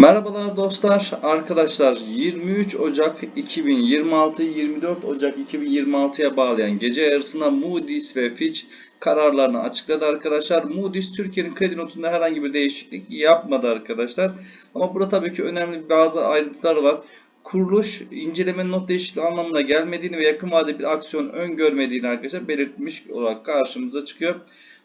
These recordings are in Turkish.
Merhabalar dostlar, arkadaşlar 23 Ocak 2026 24 Ocak 2026'ya bağlayan gece yarısına Moody's ve Fitch kararlarını açıkladı arkadaşlar. Moody's Türkiye'nin kredi notunda herhangi bir değişiklik yapmadı arkadaşlar. Ama burada tabii ki önemli bazı ayrıntılar var. Kuruluş incelemenin not değişikliği anlamına gelmediğini ve yakın vadeli bir aksiyon öngörmediğini arkadaşlar belirtmiş olarak karşımıza çıkıyor.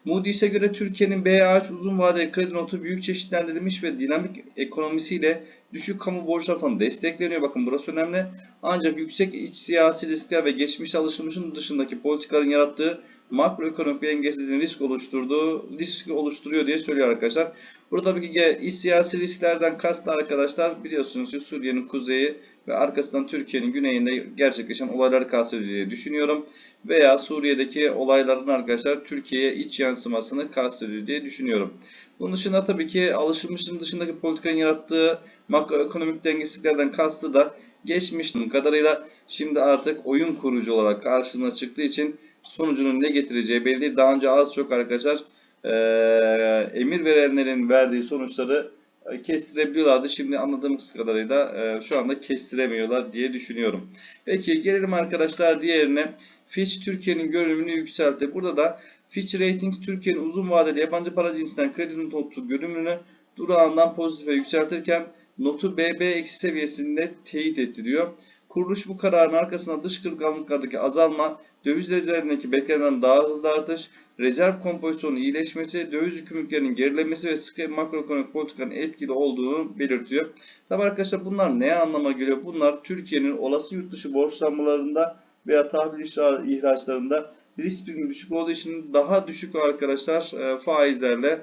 Moody's'e göre Türkiye'nin BAH uzun vadeli kredi notu büyük çeşitlendirilmiş ve dinamik ekonomisiyle düşük kamu borçları falan destekleniyor. Bakın burası önemli. Ancak yüksek iç siyasi riskler ve geçmişte alışılmışın dışındaki politikaların yarattığı makroekonomik dengesizliğin risk oluşturduğu risk oluşturuyor diye söylüyor arkadaşlar. Burada tabii ki iç siyasi risklerden kastı arkadaşlar biliyorsunuz ki Suriye'nin kuzeyi ve arkasından Türkiye'nin güneyinde gerçekleşen olayları kastediyor diye düşünüyorum. Veya Suriye'deki olayların arkadaşlar Türkiye'ye iç yansımasını kastediyor diye düşünüyorum. Bunun dışında tabii ki alışılmışın dışındaki politikanın yarattığı makroekonomik dengesizliklerden kastı da geçmiştim kadarıyla şimdi artık oyun kurucu olarak karşımıza çıktığı için sonucunun ne getireceği belli. Daha önce az çok arkadaşlar eee, emir verenlerin verdiği sonuçları e, kestirebiliyorlardı. Şimdi anladığımız kadarıyla e, şu anda kestiremiyorlar diye düşünüyorum. Peki gelelim arkadaşlar diğerine. Fitch Türkiye'nin görünümünü yükseltti. Burada da Fitch Ratings Türkiye'nin uzun vadeli yabancı para cinsinden kredi notu görünümünü durağından pozitife yükseltirken notu BB eksi seviyesinde teyit etti diyor. Kuruluş bu kararın arkasında dış kırılganlıklardaki azalma, döviz rezervindeki beklenen daha hızlı artış, rezerv kompozisyonunun iyileşmesi, döviz yükümlülüklerinin gerilemesi ve sıkı makroekonomik politikanın etkili olduğunu belirtiyor. Tabi arkadaşlar bunlar ne anlama geliyor? Bunlar Türkiye'nin olası yurt dışı borçlanmalarında veya tahvil ihraçlarında risk düşük olduğu için daha düşük arkadaşlar e, faizlerle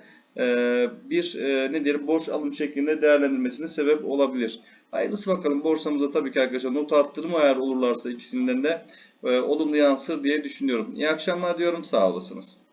bir e, ne diyelim borç alım şeklinde değerlendirmesine sebep olabilir. Hayırlısı bakalım borsamıza tabii ki arkadaşlar not arttırma ayar olurlarsa ikisinden de e, olumlu yansır diye düşünüyorum. İyi akşamlar diyorum sağ olasınız.